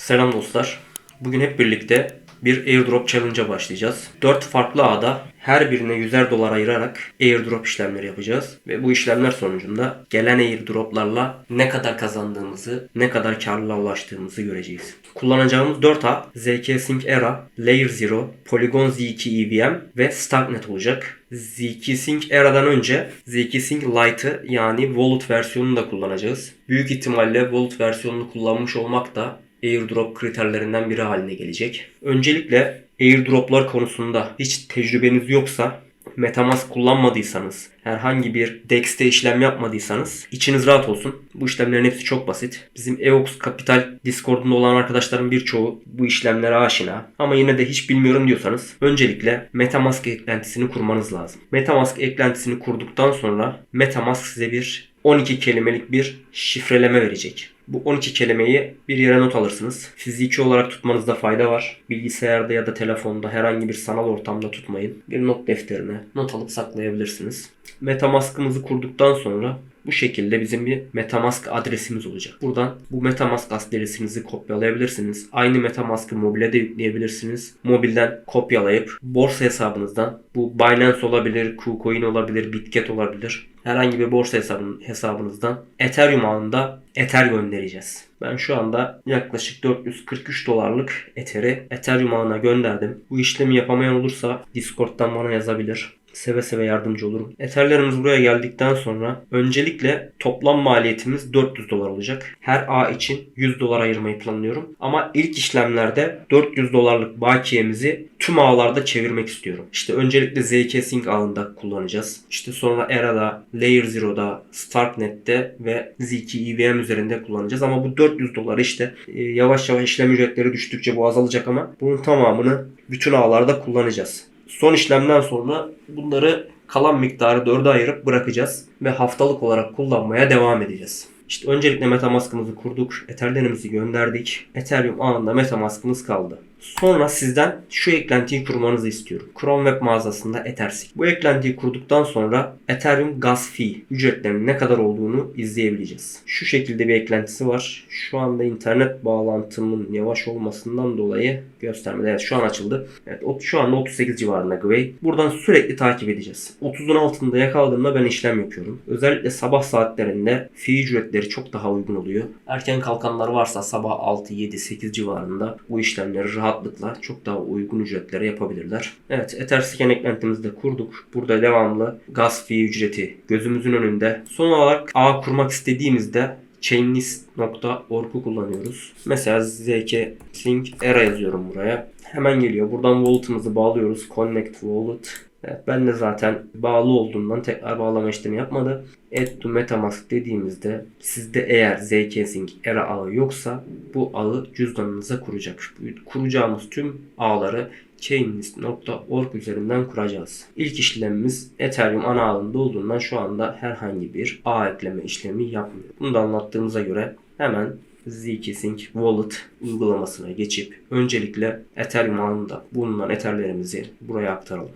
Selam dostlar. Bugün hep birlikte bir airdrop challenge'a başlayacağız. 4 farklı ağda her birine 100'er dolar ayırarak airdrop işlemleri yapacağız. Ve bu işlemler sonucunda gelen airdroplarla ne kadar kazandığımızı, ne kadar karlılığa ulaştığımızı göreceğiz. Kullanacağımız 4 ağ ZK Sync Era, Layer 0, Polygon Z2 EVM ve Starknet olacak. ZK Sync Era'dan önce ZK Sync Lite'ı yani Wallet versiyonunu da kullanacağız. Büyük ihtimalle Wallet versiyonunu kullanmış olmak da airdrop kriterlerinden biri haline gelecek. Öncelikle airdroplar konusunda hiç tecrübeniz yoksa Metamask kullanmadıysanız, herhangi bir DEX'te işlem yapmadıysanız içiniz rahat olsun. Bu işlemlerin hepsi çok basit. Bizim EOX Capital Discord'unda olan arkadaşların birçoğu bu işlemlere aşina. Ama yine de hiç bilmiyorum diyorsanız öncelikle Metamask eklentisini kurmanız lazım. Metamask eklentisini kurduktan sonra Metamask size bir 12 kelimelik bir şifreleme verecek. Bu 12 kelimeyi bir yere not alırsınız. Fiziki olarak tutmanızda fayda var. Bilgisayarda ya da telefonda herhangi bir sanal ortamda tutmayın. Bir not defterine not alıp saklayabilirsiniz. Metamask'ımızı kurduktan sonra bu şekilde bizim bir Metamask adresimiz olacak. Buradan bu Metamask adresinizi kopyalayabilirsiniz. Aynı Metamask'ı mobile de yükleyebilirsiniz. Mobilden kopyalayıp borsa hesabınızdan bu Binance olabilir, KuCoin olabilir, Bitget olabilir. Herhangi bir borsa hesabın, hesabınızdan Ethereum ağında Ether göndereceğiz. Ben şu anda yaklaşık 443 dolarlık Ether'i Ethereum ağına gönderdim. Bu işlemi yapamayan olursa Discord'dan bana yazabilir seve seve yardımcı olurum. Etherlerimiz buraya geldikten sonra öncelikle toplam maliyetimiz 400 dolar olacak. Her ağ için 100 dolar ayırmayı planlıyorum. Ama ilk işlemlerde 400 dolarlık bakiyemizi tüm ağlarda çevirmek istiyorum. İşte öncelikle ZK Sync ağında kullanacağız. İşte sonra Era'da, Layer Zero'da, Starknet'te ve ZK EVM üzerinde kullanacağız. Ama bu 400 dolar işte e, yavaş yavaş işlem ücretleri düştükçe bu azalacak ama bunun tamamını bütün ağlarda kullanacağız. Son işlemden sonra bunları kalan miktarı 4'e ayırıp bırakacağız ve haftalık olarak kullanmaya devam edeceğiz. İşte öncelikle Metamask'ımızı kurduk. Etherlerimizi gönderdik. Ethereum ağında Metamask'ımız kaldı. Sonra sizden şu eklentiyi kurmanızı istiyorum. Chrome Web mağazasında Ethersig. Bu eklentiyi kurduktan sonra Ethereum Gas Fee ücretlerinin ne kadar olduğunu izleyebileceğiz. Şu şekilde bir eklentisi var. Şu anda internet bağlantımın yavaş olmasından dolayı göstermede. Evet şu an açıldı. Evet şu anda 38 civarında Gwei. Buradan sürekli takip edeceğiz. 30'un altında yakaladığımda ben işlem yapıyorum. Özellikle sabah saatlerinde fee ücretleri çok daha uygun oluyor. Erken kalkanlar varsa sabah 6, 7, 8 civarında bu işlemleri rahat rahatlıkla çok daha uygun ücretlere yapabilirler. Evet Etherscan eklentimizi de kurduk. Burada devamlı gaz fee ücreti gözümüzün önünde. Son olarak ağ kurmak istediğimizde chainlist.org'u kullanıyoruz. Mesela zk sync era yazıyorum buraya. Hemen geliyor. Buradan wallet'ımızı bağlıyoruz. Connect wallet. Evet, ben de zaten bağlı olduğundan tekrar bağlama işlemi yapmadı. Add to Metamask dediğimizde sizde eğer zk-sync era ağı yoksa bu ağı cüzdanınıza kuracak. Kuracağımız tüm ağları chainlist.org üzerinden kuracağız. İlk işlemimiz Ethereum ana ağında olduğundan şu anda herhangi bir ağ ekleme işlemi yapmıyor. Bunu da anlattığımıza göre hemen zk-sync wallet uygulamasına geçip öncelikle Ethereum ağında bulunan Etherlerimizi buraya aktaralım.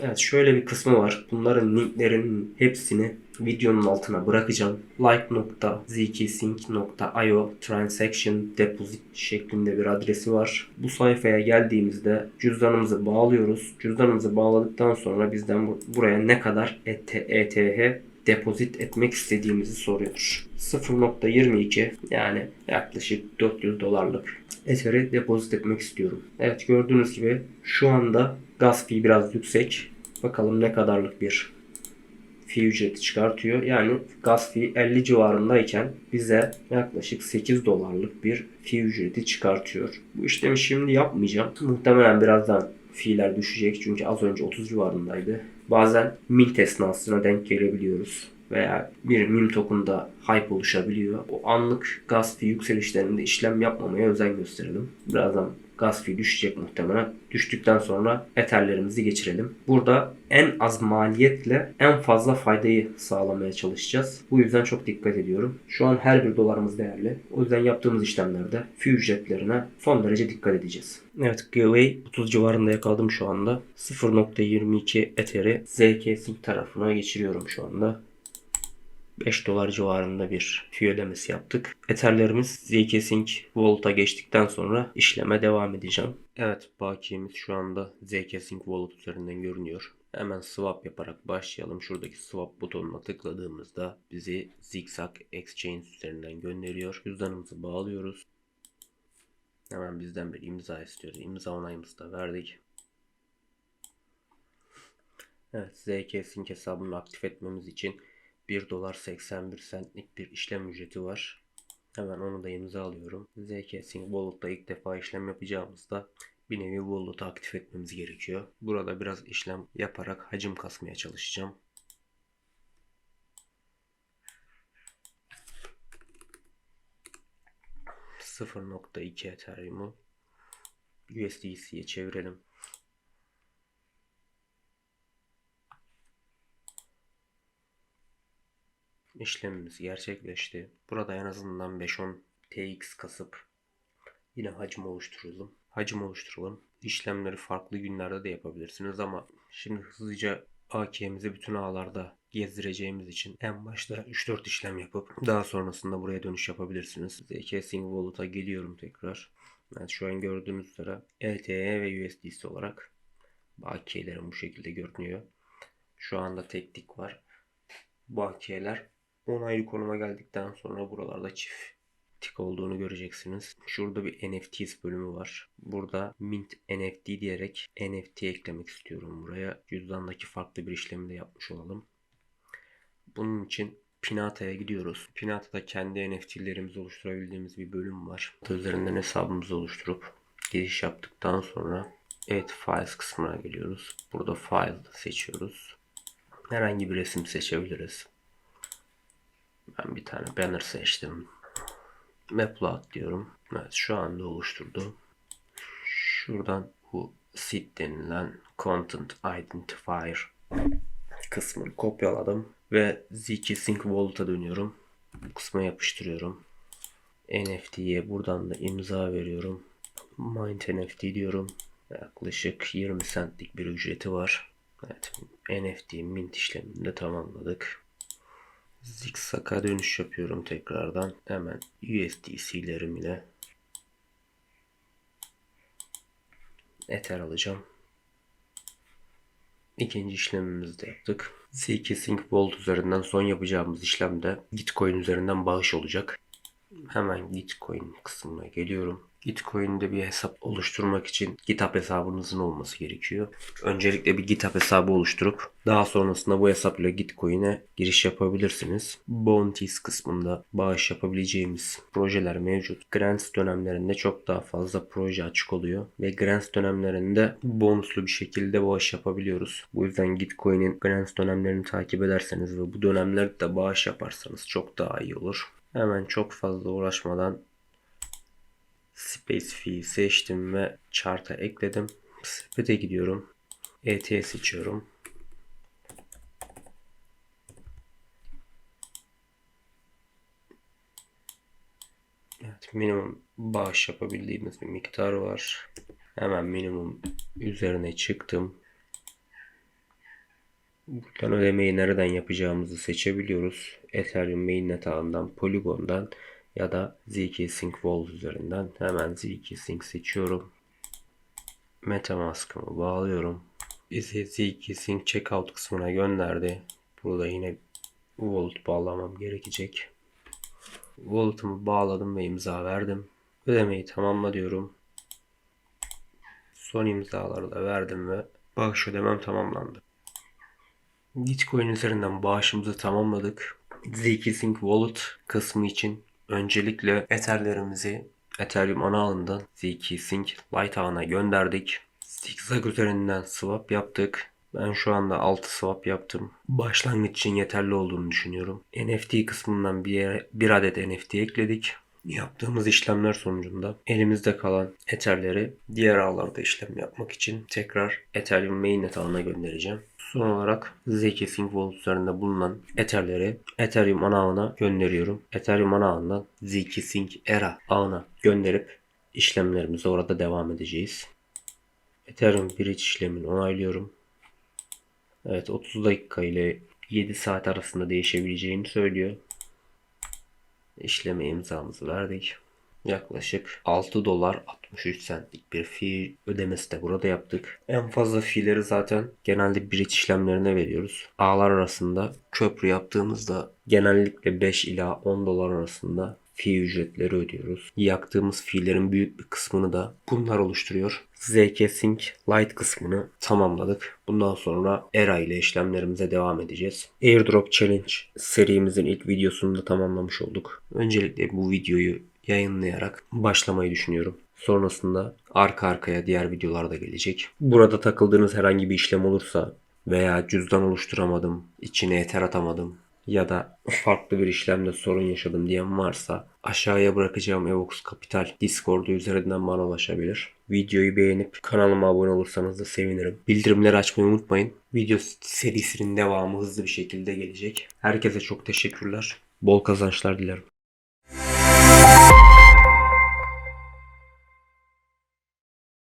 Evet şöyle bir kısmı var. Bunların linklerin hepsini videonun altına bırakacağım. like.zksync.io transaction deposit şeklinde bir adresi var. Bu sayfaya geldiğimizde cüzdanımızı bağlıyoruz. Cüzdanımızı bağladıktan sonra bizden buraya ne kadar ETH depozit etmek istediğimizi soruyor. 0.22 yani yaklaşık 400 dolarlık Ether'i depozit etmek istiyorum. Evet gördüğünüz gibi şu anda Fee biraz yüksek. Bakalım ne kadarlık bir fee ücreti çıkartıyor. Yani gas fee 50 civarındayken bize yaklaşık 8 dolarlık bir fee ücreti çıkartıyor. Bu işlemi şimdi yapmayacağım. Muhtemelen birazdan fiiller düşecek çünkü az önce 30 civarındaydı. Bazen mint esnasına denk gelebiliyoruz veya bir meme token'da hype oluşabiliyor. O anlık gas fee yükselişlerinde işlem yapmamaya özen gösterelim. Birazdan Gas fee düşecek muhtemelen. Düştükten sonra Ether'lerimizi geçirelim. Burada en az maliyetle en fazla faydayı sağlamaya çalışacağız. Bu yüzden çok dikkat ediyorum. Şu an her bir dolarımız değerli. O yüzden yaptığımız işlemlerde fee ücretlerine son derece dikkat edeceğiz. Evet giveaway 30 civarında yakaladım şu anda. 0.22 Ether'i ZK tarafına geçiriyorum şu anda. 5 dolar civarında bir fee ödemesi yaptık. Etherlerimiz ZK-Sync Wallet'a geçtikten sonra işleme devam edeceğim. Evet bakiyemiz şu anda ZK-Sync Wallet üzerinden görünüyor. Hemen swap yaparak başlayalım. Şuradaki swap butonuna tıkladığımızda bizi Zigzag Exchange üzerinden gönderiyor. Cüzdanımızı bağlıyoruz. Hemen bizden bir imza istiyor. İmza onayımızı da verdik. Evet, ZK Sync hesabını aktif etmemiz için 1 dolar 81 centlik bir işlem ücreti var. Hemen onu da imza alıyorum. ZK Sync Wallet'ta ilk defa işlem yapacağımızda bir nevi Wallet'ı aktif etmemiz gerekiyor. Burada biraz işlem yaparak hacim kasmaya çalışacağım. %0.2 Ethereum'u USDC'ye çevirelim. İşlemimiz gerçekleşti. Burada en azından 5-10 TX kasıp yine hacim oluşturalım. Hacim oluşturalım. İşlemleri farklı günlerde de yapabilirsiniz ama şimdi hızlıca AK'mizi bütün ağlarda gezdireceğimiz için en başta 3-4 işlem yapıp daha sonrasında buraya dönüş yapabilirsiniz. Sync Wallet'a geliyorum tekrar. Evet, şu an gördüğünüz üzere LTE ve USDC olarak bakiye'lerim bu şekilde görünüyor. Şu anda tek tik var. Bakiyeler onaylı konuma geldikten sonra buralarda çift tik olduğunu göreceksiniz. Şurada bir NFTs bölümü var. Burada Mint NFT diyerek NFT eklemek istiyorum buraya. Cüzdandaki farklı bir işlemi de yapmış olalım. Bunun için Pinata'ya gidiyoruz. Pinata'da kendi NFT'lerimizi oluşturabildiğimiz bir bölüm var. Üzerinden hesabımızı oluşturup giriş yaptıktan sonra Add Files kısmına geliyoruz. Burada File seçiyoruz. Herhangi bir resim seçebiliriz. Ben bir tane banner seçtim. Mapload diyorum. Evet şu anda oluşturdu. Şuradan bu seed denilen Content Identifier kısmını kopyaladım ve ZK Sync Wallet'a dönüyorum. Bu kısma yapıştırıyorum. NFT'ye buradan da imza veriyorum. Mint NFT diyorum. Yaklaşık 20 centlik bir ücreti var. Evet, NFT mint işlemini de tamamladık. Zigzag'a dönüş yapıyorum tekrardan. Hemen USDC'lerim ile Ether alacağım. İkinci işlemimizi de yaptık. ZK Sync Vault üzerinden son yapacağımız işlemde Gitcoin üzerinden bağış olacak. Hemen Gitcoin kısmına geliyorum. Gitcoin'de bir hesap oluşturmak için GitHub hesabınızın olması gerekiyor. Öncelikle bir GitHub hesabı oluşturup daha sonrasında bu hesap ile Gitcoin'e giriş yapabilirsiniz. Bounties kısmında bağış yapabileceğimiz projeler mevcut. Grants dönemlerinde çok daha fazla proje açık oluyor ve Grants dönemlerinde bonuslu bir şekilde bağış yapabiliyoruz. Bu yüzden Gitcoin'in Grants dönemlerini takip ederseniz ve bu dönemlerde bağış yaparsanız çok daha iyi olur. Hemen çok fazla uğraşmadan Fee seçtim ve chart'a ekledim. Sepete gidiyorum. ET seçiyorum. Evet, minimum bağış yapabildiğimiz bir miktar var. Hemen minimum üzerine çıktım. Buradan ödemeyi nereden yapacağımızı seçebiliyoruz. Ethereum mainnet ağından, Polygon'dan ya da ZK Sync Vault üzerinden hemen ZK Sync seçiyorum. Metamask'ımı bağlıyorum. Bizi ZK Sync Checkout kısmına gönderdi. Burada yine Wallet bağlamam gerekecek. Wallet'ımı bağladım ve imza verdim. Ödemeyi tamamla diyorum. Son imzaları da verdim ve bağış ödemem tamamlandı. Gitcoin üzerinden bağışımızı tamamladık. ZK Sync Wallet kısmı için öncelikle Ether'lerimizi Ethereum ana ağından ZK Sync Lite ağına gönderdik. Zigzag üzerinden swap yaptık. Ben şu anda 6 swap yaptım. Başlangıç için yeterli olduğunu düşünüyorum. NFT kısmından bir, yere, bir adet NFT ekledik. Yaptığımız işlemler sonucunda elimizde kalan Ether'leri diğer ağlarda işlem yapmak için tekrar Ethereum mainnet ağına göndereceğim. Son olarak ZK Sync Vault üzerinde bulunan Ether'leri Ethereum ana gönderiyorum. Ethereum ana ağından ZK Sync Era ağına gönderip işlemlerimize orada devam edeceğiz. Ethereum bridge işlemini onaylıyorum. Evet 30 dakika ile 7 saat arasında değişebileceğini söylüyor. İşleme imzamızı verdik. Yaklaşık 6 dolar 63 centlik bir fi ödemesi de burada yaptık. En fazla fileri zaten genelde bridge işlemlerine veriyoruz. Ağlar arasında köprü yaptığımızda genellikle 5 ila 10 dolar arasında fi ücretleri ödüyoruz. Yaktığımız fiillerin büyük bir kısmını da bunlar oluşturuyor. ZK Sync Lite kısmını tamamladık. Bundan sonra ERA ile işlemlerimize devam edeceğiz. Airdrop Challenge serimizin ilk videosunu da tamamlamış olduk. Öncelikle bu videoyu yayınlayarak başlamayı düşünüyorum. Sonrasında arka arkaya diğer videolar da gelecek. Burada takıldığınız herhangi bir işlem olursa veya cüzdan oluşturamadım, içine ether atamadım ya da farklı bir işlemde sorun yaşadım diyen varsa aşağıya bırakacağım Evox Capital Discord'u üzerinden bana ulaşabilir. Videoyu beğenip kanalıma abone olursanız da sevinirim. Bildirimleri açmayı unutmayın. Video serisinin devamı hızlı bir şekilde gelecek. Herkese çok teşekkürler. Bol kazançlar dilerim.